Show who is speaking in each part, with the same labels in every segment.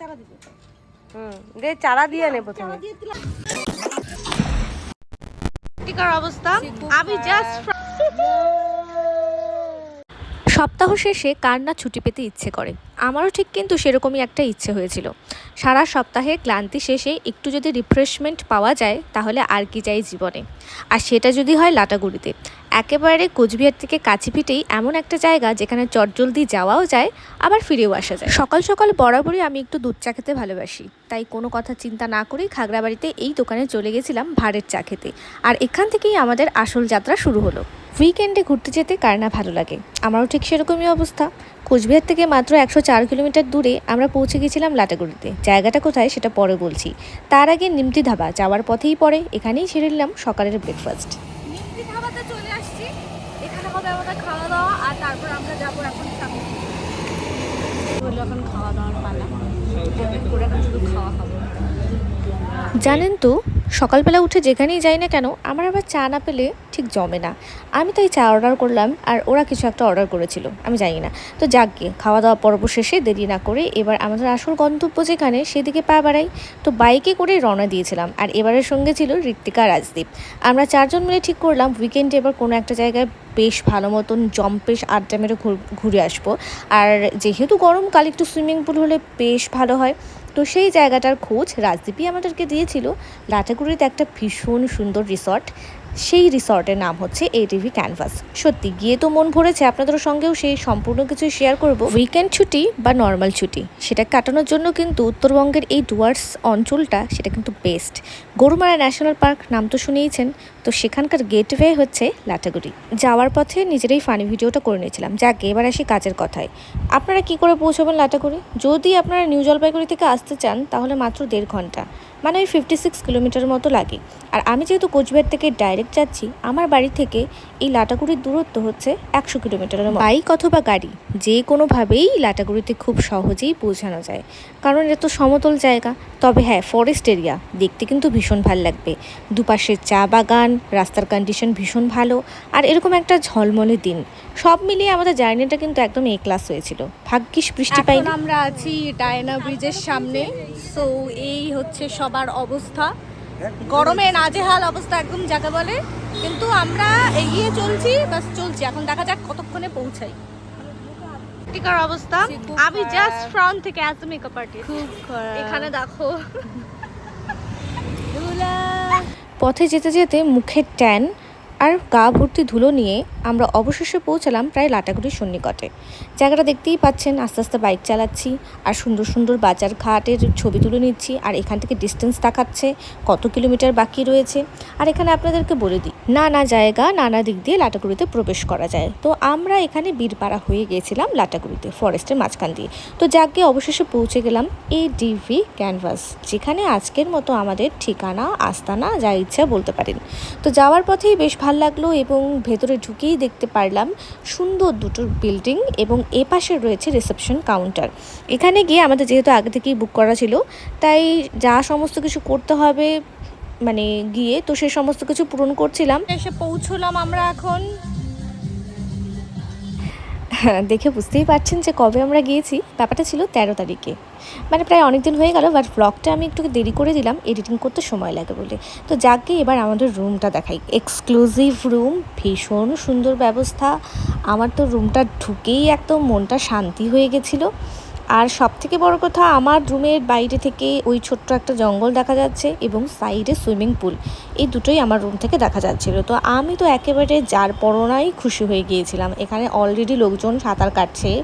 Speaker 1: চারা
Speaker 2: হুম দে চারা দিয়ে নে প্রথমে। টিকার অবস্থা। আমি জাস্ট
Speaker 3: সপ্তাহ শেষে কার না ছুটি পেতে ইচ্ছে করে। আমারও ঠিক কিন্তু সেরকমই একটা ইচ্ছে হয়েছিল। সারা সপ্তাহে ক্লান্তি শেষে একটু যদি রিফ্রেশমেন্ট পাওয়া যায় তাহলে আর কি চাই জীবনে। আর সেটা যদি হয় লাটাগুড়িতে। একেবারে কোচবিহার থেকে কাছিপিটেই এমন একটা জায়গা যেখানে চটজলদি যাওয়াও যায়, আবার ফিরেও আসা যায়। সকাল সকাল বরাবরই আমি একটু দুধ চা খেতে ভালোবাসি। তাই কোনো কথা চিন্তা না করেই খাগড়াবাড়িতে এই দোকানে চলে গেছিলাম ভাড়ের চা খেতে। আর এখান থেকেই আমাদের আসল যাত্রা শুরু হলো। উইকেন্ডে ঘুরতে যেতে কার না ভালো লাগে? আমারও ঠিক সেরকমই অবস্থা। কোচবিহার থেকে মাত্র একশো চার কিলোমিটার দূরে আমরা পৌঁছে গেছিলাম লাটাগুড়িতে। জায়গাটা কোথায় সেটা পরে বলছি। তার আগে নিমতি ধাবা যাওয়ার পথেই পরে এখানেই সেরে নিলাম সকালের ব্রেকফাস্ট
Speaker 1: নিমতি চলে আসছি। এখানে হবে আমাদের খাওয়া দাওয়া আর তারপর আমরা যাব এখন এখন খাওয়া দাওয়ার করে এখন শুধু খাওয়া
Speaker 3: জানেন তো সকালবেলা উঠে যেখানেই যাই না কেন, আমার আবার চা না পেলে ঠিক জমে না। আমি তাই চা অর্ডার করলাম আর ওরা কিছু একটা অর্ডার করেছিল, আমি জানি না। তো যাক গিয়ে খাওয়া দাওয়া পর্ব শেষে দেরি না করে এবার আমাদের আসল গন্তব্য যেখানে সেদিকে পা বাড়াই। তো বাইকে করে রওনা দিয়েছিলাম আর এবারের সঙ্গে ছিল ঋত্বিকা রাজদীপ। আমরা চারজন মিলে ঠিক করলাম উইকেন্ডে এবার কোনো একটা জায়গায় বেশ ভালো মতন জম্পেশ আড্ডা মেরে ঘুর- ঘুরে আসব। আর যেহেতু গরমকাল, একটু সুইমিং পুল হলে বেশ ভালো হয়। তো সেই জায়গাটার খোঁজ রাজদীপই আমাদেরকে দিয়েছিল। লাটাগুড়িতে একটা ভীষণ সুন্দর রিসর্ট সেই রিসর্টের নাম হচ্ছে এটিভি ক্যানভাস। সত্যি, গিয়ে তো মন ভরেছে, আপনাদের সঙ্গেও সেই সম্পূর্ণ কিছু শেয়ার করব। উইকেন্ড ছুটি বা নর্মাল ছুটি, সেটা কাটানোর জন্য কিন্তু উত্তরবঙ্গের এই ডুয়ার্স অঞ্চলটা সেটা কিন্তু বেস্ট গরুমারা ন্যাশনাল পার্ক নাম তো শুনেইছেন, তো সেখানকার গেটওয়ে হচ্ছে লাটাগুড়ি। যাওয়ার পথে নিজেরাই ফানি ভিডিওটা করে নিয়েছিলাম। যাকে, এবার আসি কাজের কথায়। আপনারা কি করে পৌঁছবেন লাটাগুড়ি? যদি আপনারা নিউ জলপাইগুড়ি থেকে আসতে চান, তাহলে মাত্র দেড় ঘণ্টা। মানে ওই ফিফটি সিক্স কিলোমিটার মতো লাগে। আর আমি যেহেতু কোচবিহার থেকে ডাইরেক্ট যাচ্ছি আমার বাড়ি থেকে এই লাটাগুড়ির দূরত্ব হচ্ছে একশো কিলোমিটারের বাইক অথবা গাড়ি যে কোনোভাবেই লাটাগুড়িতে খুব সহজেই পৌঁছানো যায়। কারণ এটা তো সমতল জায়গা। তবে হ্যাঁ ফরেস্ট এরিয়া দেখতে কিন্তু ভীষণ ভালো লাগবে। দুপাশে চা বাগান রাস্তার কন্ডিশন ভীষণ ভালো আর এরকম একটা ঝলমলে দিন। সব মিলিয়ে আমাদের জার্নিটা কিন্তু একদম এ ক্লাস হয়েছিল। ভাগ্যিস বৃষ্টি পাইনি।
Speaker 1: আমরা আছি ডায়না ব্রিজের সামনে। সো এই হচ্ছে সবার অবস্থা। গরমে নাজেহাল অবস্থা একদম যাকে বলে। কিন্তু আমরা এগিয়ে চলছি বাস চলছি। এখন দেখা যাক কতক্ষণে পৌঁছাই।
Speaker 2: টিকার অবস্থা। আমি জাস্ট ফ্রন্ট থেকে অ্যাজ এ মেকআপ আর্টিস্ট
Speaker 1: খুব
Speaker 2: এখানে দেখো।
Speaker 3: পথে যেতে যেতে মুখের ট্যান আর গা ভর্তি ধুলো নিয়ে আমরা অবশেষে পৌঁছালাম প্রায় লাটাগুড়ির সন্নিকটে। জায়গাটা দেখতেই পাচ্ছেন, আস্তে আস্তে বাইক চালাচ্ছি, আর সুন্দর সুন্দর বাজার ঘাটের ছবি তুলে নিচ্ছি, আর এখান থেকে ডিস্টেন্স দেখাচ্ছে, কত কিলোমিটার বাকি রয়েছে। আর এখানে আপনাদেরকে বলে দিই নানা জায়গা, নানা দিক দিয়ে লাটাগুড়িতে প্রবেশ করা যায়। তো আমরা এখানে বীরপাড়া হয়ে গিয়েছিলাম লাটাগুড়িতে, ফরেস্টের মাঝখান দিয়ে। তো যাকে অবশেষে পৌঁছে গেলাম এই ডিভি ক্যানভাস, যেখানে আজকের মতো আমাদের ঠিকানা, আস্তানা, যা ইচ্ছা বলতে পারেন। তো যাওয়ার পথেই বেশ ভালো লাগল এবং ভেতরে ঢুকেই দেখতে পারলাম সুন্দর দুটো বিল্ডিং এবং এ পাশে রয়েছে রিসেপশন কাউন্টার। এখানে গিয়ে আমাদের যেহেতু আগে থেকেই বুক করা ছিল, তাই যা সমস্ত কিছু করতে হবে মানে গিয়ে তো সে সমস্ত কিছু পূরণ করছিলাম।
Speaker 1: এসে পৌঁছলাম আমরা এখন।
Speaker 3: দেখে বুঝতেই পারছেন যে কবে আমরা গিয়েছি। ব্যাপারটা ছিল তেরো তারিখে। মানে প্রায় অনেক দিন হয়ে গেল বাট ব্লগটা আমি একটু দেরি করে দিলাম এডিটিং করতে সময় লাগে বলে। তো যাকে এবার আমাদের রুমটা দেখাই। এক্সক্লুসিভ রুম ভীষণ সুন্দর ব্যবস্থা। আমার তো রুমটা ঢুকেই একদম মনটা শান্তি হয়ে গেছিল। আর সব থেকে বড় কথা, আমার রুমের বাইরে থেকে ওই ছোট্ট একটা জঙ্গল দেখা যাচ্ছে এবং সাইডে সুইমিং পুল। এই দুটোই আমার রুম থেকে দেখা যাচ্ছিল। তো আমি তো একেবারে যার পরনাই খুশি হয়ে গিয়েছিলাম। এখানে অলরেডি লোকজন সাঁতার কাটছে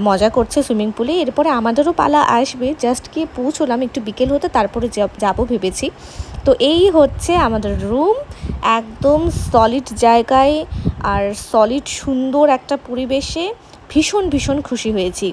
Speaker 3: মজা করছে সুইমিং পুলে। এরপরে আমাদেরও পালা আসবে। জাস্ট গিয়ে পৌঁছলাম একটু বিকেল হতে, তারপরে যাব- যাব ভেবেছি। তো এই হচ্ছে আমাদের রুম। একদম সলিড জায়গায় আর সলিড সুন্দর একটা পরিবেশে ভীষণ ভীষণ খুশি হয়েছি।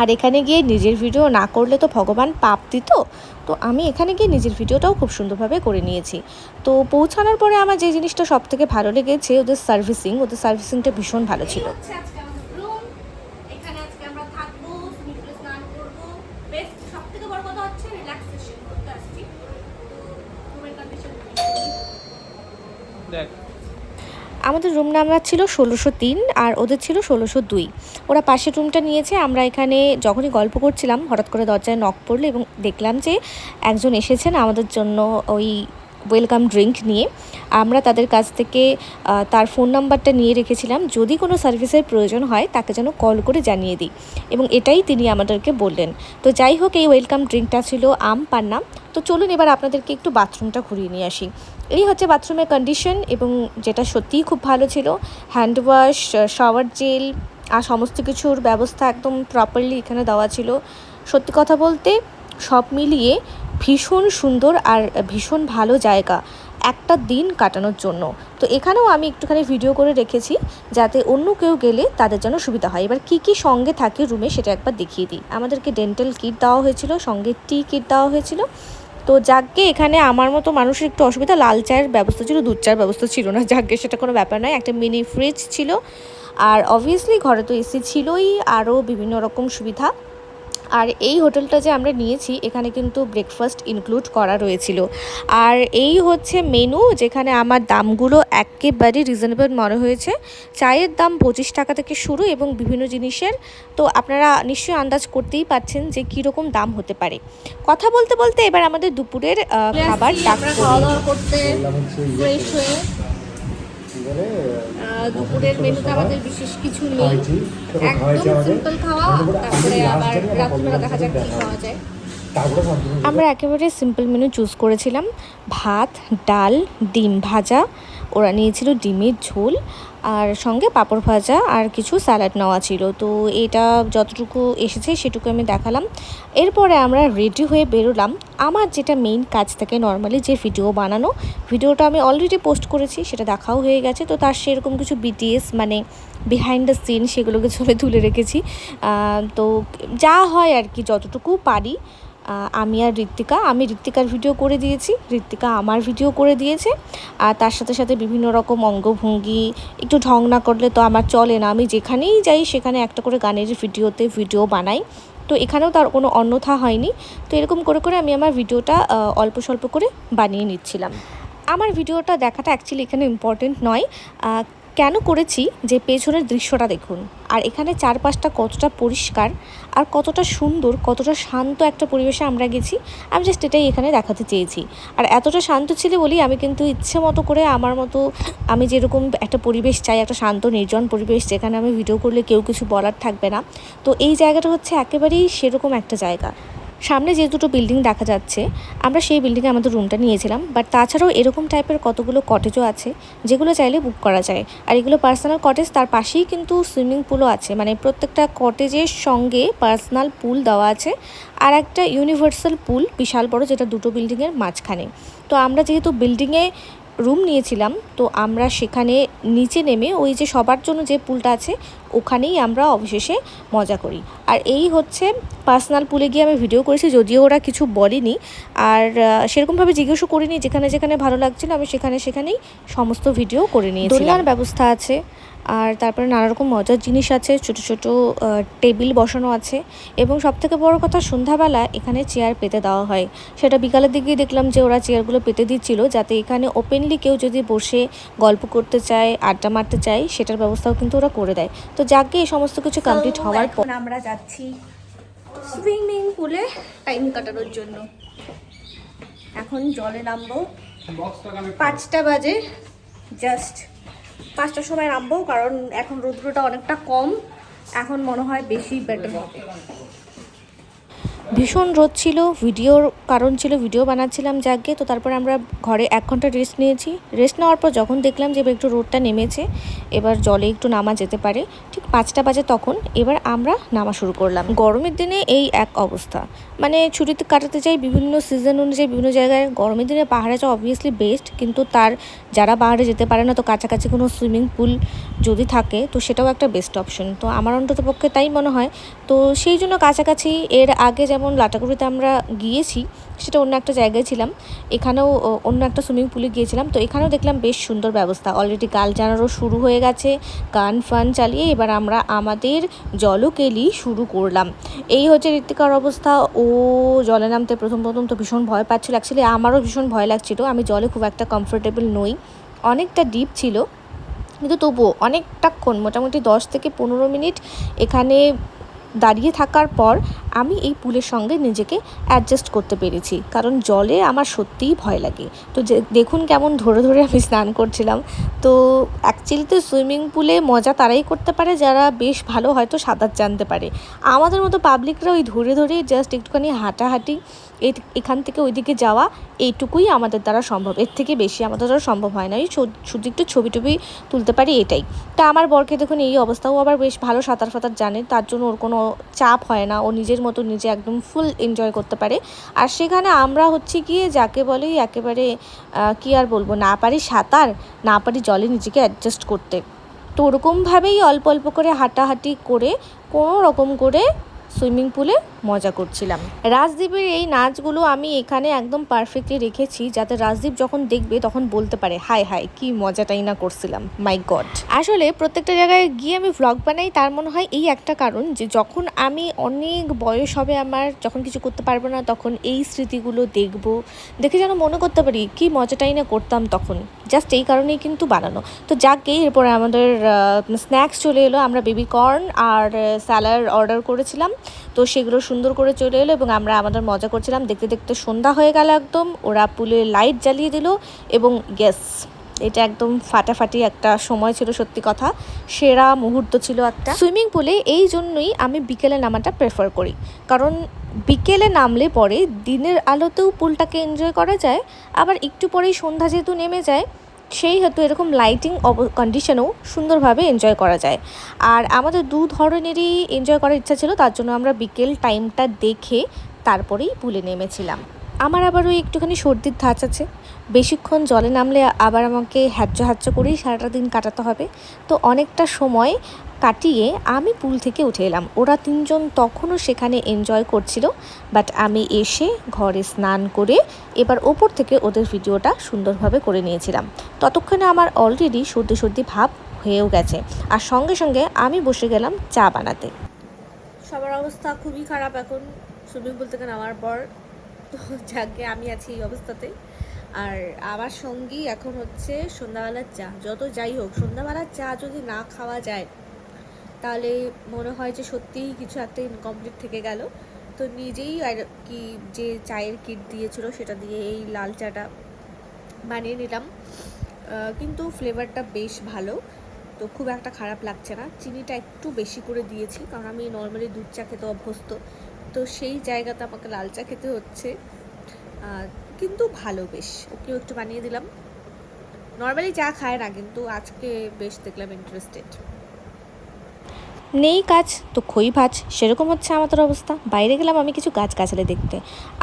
Speaker 3: আর এখানে গিয়ে নিজের ভিডিও না করলে তো ভগবান পাপ দিত। তো আমি এখানে গিয়ে নিজের ভিডিওটাও খুব সুন্দরভাবে করে নিয়েছি। তো পৌঁছানোর পরে আমার যে জিনিসটা সব থেকে ভালো লেগেছে, ওদের সার্ভিসিং ওদের সার্ভিসিংটা ভীষণ ভালো ছিল।
Speaker 1: আমাদের রুম
Speaker 3: নাম্বার ছিল ষোলোশো তিন আর ওদের ছিল ষোলোশো দুই। ওরা পাশের রুমটা নিয়েছে, আমরা এখানে যখনই গল্প করছিলাম, হঠাৎ করে দরজায় নক পড়ল এবং দেখলাম যে একজন এসেছেন আমাদের জন্য ওই ওয়েলকাম ড্রিঙ্ক নিয়ে। আমরা তাদের কাছ থেকে তার ফোন নাম্বারটা নিয়ে রেখেছিলাম। যদি কোনো সার্ভিসের প্রয়োজন হয়, তাকে যেন কল করে জানিয়ে দিই। এবং এটাই তিনি আমাদেরকে বললেন। তো যাই হোক, এই ওয়েলকাম ড্রিঙ্কটা ছিল আম পান্না। তো চলুন এবার আপনাদেরকে একটু বাথরুমটা ঘুরিয়ে নিয়ে আসি। এই হচ্ছে বাথরুমের কন্ডিশন এবং যেটা সত্যিই খুব ভালো ছিল। হ্যান্ড ওয়াশ শাওয়ার জেল আর সমস্ত কিছুর ব্যবস্থা একদম প্রপারলি এখানে দেওয়া ছিল। সত্যি কথা বলতে সব মিলিয়ে ভীষণ সুন্দর আর ভীষণ ভালো জায়গা একটা দিন কাটানোর জন্য। তো এখানেও আমি একটুখানি ভিডিও করে রেখেছি যাতে অন্য কেউ গেলে তাদের জন্য সুবিধা হয়। এবার কী কী সঙ্গে থাকে রুমে সেটা একবার দেখিয়ে দিই। আমাদেরকে ডেন্টাল কিট দেওয়া হয়েছিল, সঙ্গে টি কিট দেওয়া হয়েছিল। তো যাকে এখানে আমার মতো মানুষের একটু অসুবিধা। লাল চায়ের ব্যবস্থা ছিল, দুধ চায়ের ব্যবস্থা ছিল না। যাকে সেটা কোনো ব্যাপার নয়। একটা মিনি ফ্রিজ ছিল। আর অবভিয়াসলি ঘরে তো এসি ছিলই। আরও বিভিন্ন রকম সুবিধা। আর এই হোটেলটা যে আমরা নিয়েছি এখানে কিন্তু ব্রেকফাস্ট ইনক্লুড করা রয়েছিল। আর এই হচ্ছে মেনু যেখানে আমার দামগুলো একেবারে রিজনেবল মনে হয়েছে। চায়ের দাম পঁচিশ টাকা থেকে শুরু এবং বিভিন্ন জিনিসের তো আপনারা নিশ্চয়ই আন্দাজ করতেই পারছেন যে কীরকম দাম হতে পারে। কথা বলতে বলতে এবার আমাদের দুপুরের খাবার ডাক
Speaker 1: খাওয়া দাওয়া করতে ফ্রেশ হয়ে দুপুরের মেনুতে আমাদের বিশেষ কিছু নেই। একদম সিম্পল খাওয়া
Speaker 4: তারপরে
Speaker 1: আবার রাত্রিবেলা দেখা যাক কী খাওয়া যায়।
Speaker 3: আমরা একেবারে সিম্পল মেনু চুজ করেছিলাম। ভাত ডাল ডিম ভাজা ওরা নিয়েছিল ডিমের ঝোল আর সঙ্গে পাঁপড় ভাজা আর কিছু স্যালাড নেওয়া ছিল। তো এটা যতটুকু এসেছে সেটুকু আমি দেখালাম। এরপরে আমরা রেডি হয়ে বেরোলাম। আমার যেটা মেইন কাজ থাকে নর্মালি যে ভিডিও বানানো, ভিডিওটা আমি অলরেডি পোস্ট করেছি, সেটা দেখাও হয়ে গেছে। তো তার সেরকম কিছু বিটিএস মানে বিহাইন্ড দ্য সিন সেগুলোকে ছবি তুলে রেখেছি। তো যা হয় আর কি যতটুকু পারি আমি আর ঋত্বিকা, আমি ঋত্বিকার ভিডিও করে দিয়েছি, ঋত্বিকা আমার ভিডিও করে দিয়েছে। আর তার সাথে সাথে বিভিন্ন রকম অঙ্গভঙ্গি, একটু ঢং না করলে তো আমার চলে না, আমি যেখানেই যাই সেখানে একটা করে গানের ভিডিওতে ভিডিও বানাই। তো এখানেও তার কোনো অন্যথা হয়নি। তো এরকম করে করে আমি আমার ভিডিওটা অল্প স্বল্প করে বানিয়ে নিচ্ছিলাম। আমার ভিডিওটা দেখাটা অ্যাকচুয়ালি এখানে ইম্পর্টেন্ট নয়। কেন করেছি যে পেছনের দৃশ্যটা দেখুন? আর এখানে চারপাশটা কতটা পরিষ্কার আর কতটা সুন্দর, কতটা শান্ত একটা পরিবেশে আমরা গেছি, আমি জাস্ট এটাই এখানে দেখাতে চেয়েছি। আর এতটা শান্ত ছিল বলেই আমি কিন্তু ইচ্ছে মতো করে আমার মতো আমি যেরকম একটা পরিবেশ চাই, একটা শান্ত, নির্জন পরিবেশ যেখানে আমি ভিডিও করলে কেউ কিছু বলার থাকবে না। তো এই জায়গাটা হচ্ছে একেবারেই সেরকম একটা জায়গা। সামনে যে দুটো বিল্ডিং দেখা যাচ্ছে, আমরা সেই বিল্ডিংয়ে আমাদের রুমটা নিয়েছিলাম। বাট তাছাড়াও এরকম টাইপের কতগুলো কটেজও আছে, যেগুলো চাইলে বুক করা যায়। আর এগুলো পার্সোনাল কটেজ তার পাশেই কিন্তু সুইমিং পুলও আছে। মানে প্রত্যেকটা কটেজের সঙ্গে পার্সোনাল পুল দেওয়া আছে। আর একটা ইউনিভার্সাল পুল বিশাল বড়, যেটা দুটো বিল্ডিংয়ের মাঝখানে। তো আমরা যেহেতু বিল্ডিংয়ে রুম নিয়েছিলাম, তো আমরা সেখানে নিচে নেমে ওই যে সবার জন্য যে পুলটা আছে, ওখানেই আমরা অবশেষে মজা করি। আর এই হচ্ছে পার্সোনাল পুলে গিয়ে আমি ভিডিও করেছি, যদিও ওরা কিছু বলেনি। আর সেরকমভাবে জিজ্ঞেসও করিনি, যেখানে যেখানে ভালো লাগছিল আমি সেখানে সেখানেই সমস্ত ভিডিও করে নিয়েছি ব্যবস্থা আছে। আর তারপরে নানা রকম মজার জিনিস আছে ছোট ছোট টেবিল বসানো আছে এবং সবথেকে বড় কথা সন্ধ্যাবেলা এখানে চেয়ার পেতে দেওয়া হয়। সেটা বিকালের দিকেই দেখলাম যে ওরা চেয়ারগুলো পেতে দিচ্ছিল যাতে এখানে ওপেনলি কেউ যদি বসে গল্প করতে চায় আড্ডা মারতে চায় সেটার ব্যবস্থাও কিন্তু ওরা করে দেয়। তো যাকে এই সমস্ত কিছু কমপ্লিট হওয়ার পর
Speaker 1: আমরা যাচ্ছি সুইমিং পুলে টাইম কাটানোর জন্য। এখন জলে নামবো। পাঁচটা বাজে জাস্ট পাঁচটার সময় নামবো, কারণ এখন রৌদ্রটা অনেকটা কম। এখন মনে হয় বেশি বেটার হবে।
Speaker 3: ভীষণ রোদ ছিল, ভিডিওর কারণ ছিল, ভিডিও বানাচ্ছিলাম যাকে, তো তারপরে আমরা ঘরে এক ঘণ্টা রেস্ট নিয়েছি। রেস্ট নেওয়ার পর যখন দেখলাম যে একটু রোদটা নেমেছে, এবার জলে একটু নামা যেতে পারে, ঠিক পাঁচটা বাজে তখন এবার আমরা নামা শুরু করলাম। গরমের দিনে এই এক অবস্থা। মানে ছুটিতে কাটাতে চাই বিভিন্ন সিজন অনুযায়ী বিভিন্ন জায়গায়। গরমের দিনে পাহাড়ে যাওয়া অবভিয়াসলি বেস্ট কিন্তু তার যারা পাহাড়ে যেতে পারে না, তো কাছাকাছি কোনো সুইমিং পুল যদি থাকে, তো সেটাও একটা বেস্ট অপশন তো আমার অন্তত পক্ষে তাই মনে হয়। তো সেই জন্য কাছাকাছি, এর আগে যেমন লাটাগুড়িতে আমরা গিয়েছি সেটা অন্য একটা জায়গায় ছিলাম। এখানেও অন্য একটা সুইমিং পুলে গিয়েছিলাম। তো এখানেও দেখলাম বেশ সুন্দর ব্যবস্থা। অলরেডি গাল জানারও শুরু হয়ে গেছে, গান ফান চালিয়ে এবার আমরা আমাদের জলকেলি শুরু করলাম। এই হচ্ছে ঋতিকার অবস্থা। ও জলে নামতে প্রথম প্রথম তো ভীষণ ভয় পাচ্ছিল। অ্যাকচুয়ালি আমারও ভীষণ ভয় লাগছিল। আমি জলে খুব একটা কমফোর্টেবল নই। অনেকটা ডিপ ছিল। কিন্তু তবুও অনেকটাক্ষণ, মোটামুটি দশ থেকে পনেরো মিনিট এখানে দাঁড়িয়ে থাকার পর আমি এই পুলের সঙ্গে নিজেকে অ্যাডজাস্ট করতে পেরেছি। কারণ জলে আমার সত্যিই ভয় লাগে। তো যে, দেখুন কেমন ধরে ধরে আমি স্নান করছিলাম। তো অ্যাকচুয়ালিতে সুইমিং পুলে মজা তারাই করতে পারে, যারা বেশ ভালো হয়তো সাঁতার জানতে পারে। আমাদের মতো পাবলিকরা ওই ধরে ধরে জাস্ট একটুখানি হাঁটাহাঁটি এখান থেকে ওইদিকে যাওয়া, এইটুকুই আমাদের দ্বারা সম্ভব। এর থেকে বেশি আমাদের দ্বারা সম্ভব হয় না। ওই শুধু একটু ছবি টবি তুলতে পারি এটাই। তা আমার বরকে দেখুন এই অবস্থাও আবার বেশ ভালো সাঁতার ফাতার জানে, তার জন্য ওর কোনো চাপ হয় না, ও নিজের মতো নিজে একদম ফুল এনজয় করতে পারে। আর সেখানে আমরা হচ্ছে গিয়ে যাকে বলে একেবারে কি আর বলব, না পারি সাঁতার, না পারি জলে নিজেকে অ্যাডজাস্ট করতে। তো ওরকমভাবেই অল্প অল্প করে হাঁটাহাঁটি করে, কোনো রকম করে সুইমিং পুলে মজা করছিলাম। রাজদীপের এই নাচগুলো আমি এখানে একদম পারফেক্টলি রেখেছি, যাতে রাজদীপ যখন দেখবে তখন বলতে পারে হাই হাই কি মজাটাই না করছিলাম মাই গড আসলে প্রত্যেকটা জায়গায় গিয়ে আমি ভ্লগ বানাই, তার মনে হয় এই একটা কারণ যে যখন আমি অনেক বয়স হবে আমার, যখন কিছু করতে পারব না, তখন এই স্মৃতিগুলো দেখব, দেখে যেন মনে করতে পারি, কি মজাটাই না করতাম তখন। জাস্ট এই কারণেই কিন্তু বানানো। তো যাকে, এরপরে আমাদের স্ন্যাক্স চলে এলো, আমরা বেবি কর্ন আর স্যালাড অর্ডার করেছিলাম। তো সেগুলো সুন্দর করে চলে এলো এবং আমরা আমাদের মজা করছিলাম। দেখতে দেখতে সন্ধ্যা হয়ে গেল একদম। ওরা পুলে লাইট জ্বালিয়ে দিল এবং গ্যাস এটা একদম ফাটাফাটি একটা সময় ছিল সত্যি কথা। সেরা মুহূর্ত ছিল একটা। সুইমিং পুলে এই জন্যই আমি বিকেলে নামাটা প্রেফার করি। কারণ বিকেলে নামলে পরে দিনের আলোতেও পুলটাকে এনজয় করা যায়, আবার একটু পরেই সন্ধ্যা যেহেতু নেমে যায় সেই হেতু এরকম লাইটিং কন্ডিশনেও সুন্দরভাবে এনজয় করা যায়। আর আমাদের দু ধরনেরই এনজয় করার ইচ্ছা ছিল, তার জন্য আমরা বিকেল টাইমটা দেখে তারপরেই পুলে নেমেছিলাম। আমার আবার ওই একটুখানি সর্দির ধাঁচ আছে। বেশিক্ষণ জলে নামলে আবার আমাকে হ্যাজ্য হ্যাজ্য করেই সারাটা দিন কাটাতে হবে। তো অনেকটা সময় কাটিয়ে আমি পুল থেকে উঠে এলাম। ওরা তিনজন তখনও সেখানে এনজয় করছিল বাট আমি এসে ঘরে স্নান করে এবার ওপর থেকে ওদের ভিডিওটা সুন্দরভাবে করে নিয়েছিলাম। ততক্ষণে আমার অলরেডি সর্দি সর্দি ভাব হয়েও গেছে। আর সঙ্গে সঙ্গে আমি বসে গেলাম চা বানাতে।
Speaker 1: সবার অবস্থা খুবই খারাপ এখন। সুইমিং পুল থেকে নামার পর যাকে আমি আছি এই অবস্থাতে। আর আমার সঙ্গী এখন হচ্ছে সন্ধ্যাবেলার চা। যত যাই হোক, সন্ধ্যাবেলার চা যদি না খাওয়া যায় তাহলে মনে হয় যে সত্যিই কিছু একটা ইনকমপ্লিট থেকে গেল। তো নিজেই আর কি যে চায়ের কিট দিয়েছিল সেটা দিয়ে এই লাল চাটা বানিয়ে নিলাম। কিন্তু ফ্লেভারটা বেশ ভালো। তো খুব একটা খারাপ লাগছে না। চিনিটা একটু বেশি করে দিয়েছি কারণ আমি নর্মালি দুধ চা খেতে অভ্যস্ত। তো সেই জায়গাতে আমাকে লাল চা খেতে হচ্ছে। কিন্তু ভালো বেশ। ওকেও একটু বানিয়ে দিলাম। নর্মালি চা খায় না, কিন্তু আজকে বেশ দেখলাম ইন্টারেস্টেড
Speaker 3: নেই কাজ তো খই ভাজ, সেরকম হচ্ছে আমাদের অবস্থা। বাইরে গেলাম আমি কিছু গাছ গাছালে দেখতে।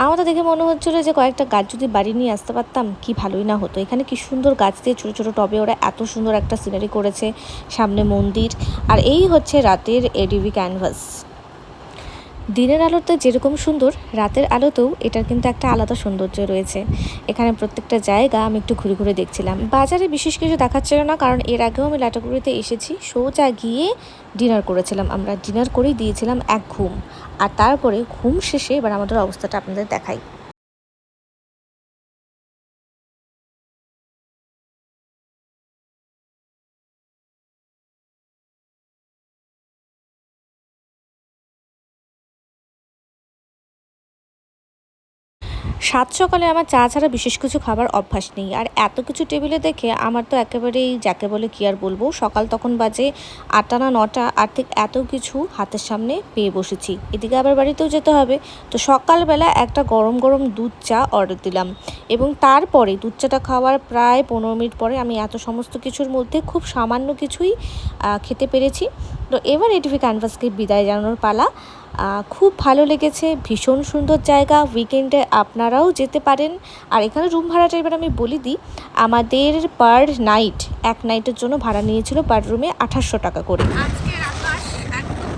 Speaker 3: আমার তো দেখে মনে হচ্ছিল যে কয়েকটা গাছ যদি বাড়ি নিয়ে আসতে পারতাম, কি ভালোই না হতো। এখানে কি সুন্দর গাছ দিয়ে ছোটো ছোটো টবে ওরা এত সুন্দর একটা সিনারি করেছে, সামনে মন্দির। আর এই হচ্ছে রাতের এডিবি ক্যানভাস। দিনের আলোতে যেরকম সুন্দর, রাতের আলোতেও এটার কিন্তু একটা আলাদা সৌন্দর্য রয়েছে। এখানে প্রত্যেকটা জায়গা আমি একটু ঘুরে ঘুরে দেখছিলাম। বাজারে বিশেষ কিছু দেখাচ্ছিল না, কারণ এর আগেও আমি লাটাগুড়িতে এসেছি। সোজা গিয়ে ডিনার করেছিলাম। আমরা ডিনার করেই দিয়েছিলাম এক ঘুম। আর তারপরে ঘুম শেষে এবার আমাদের অবস্থাটা আপনাদের দেখাই। সাত সকালে আমার চা ছাড়া বিশেষ কিছু খাবার অভ্যাস নেই। আর এত কিছু টেবিলে দেখে আমার তো একেবারেই যাকে বলে কি আর বলব, সকাল তখন বাজে আটটা না নটা আর ঠিক এত কিছু হাতের সামনে পেয়ে বসেছি। এদিকে আবার বাড়িতেও যেতে হবে। তো সকালবেলা একটা গরম গরম দুধ চা অর্ডার দিলাম এবং তারপরে দুধ চাটা খাওয়ার প্রায় পনেরো মিনিট পরে আমি এত সমস্ত কিছুর মধ্যে খুব সামান্য কিছুই খেতে পেরেছি। তো এবার এটিভি ক্যানভাসকে বিদায় জানানোর পালা। খুব ভালো লেগেছে। ভীষণ সুন্দর জায়গা। উইকেন্ডে আপনারাও যেতে পারেন। আর এখানে রুম ভাড়াটা এবার আমি বলে দিই। আমাদের পার নাইট এক নাইটের জন্য ভাড়া নিয়েছিল পার রুমে আঠাশশো টাকা করে।
Speaker 1: আকাশ আজকে।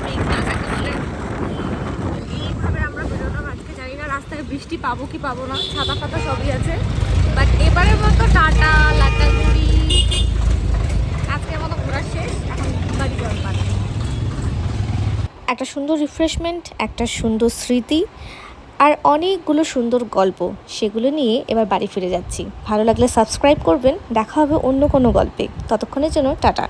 Speaker 1: না রাস্তায় বৃষ্টি পাবো কি পাবো না, ছাতা ফাতা সবই আছে। বাট এবারের মতো টাটা, লাটাগুড়ি, আজকের মতো ঘোরা শেষ। এখন বাড়ি যাওয়ার পালা।
Speaker 3: একটা সুন্দর রিফ্রেশমেন্ট একটা সুন্দর স্মৃতি আর অনেকগুলো সুন্দর গল্প। সেগুলো নিয়ে এবার বাড়ি ফিরে যাচ্ছি। ভালো লাগলে সাবস্ক্রাইব করবেন। দেখা হবে অন্য কোনো গল্পে। ততক্ষণের জন্য টাটা।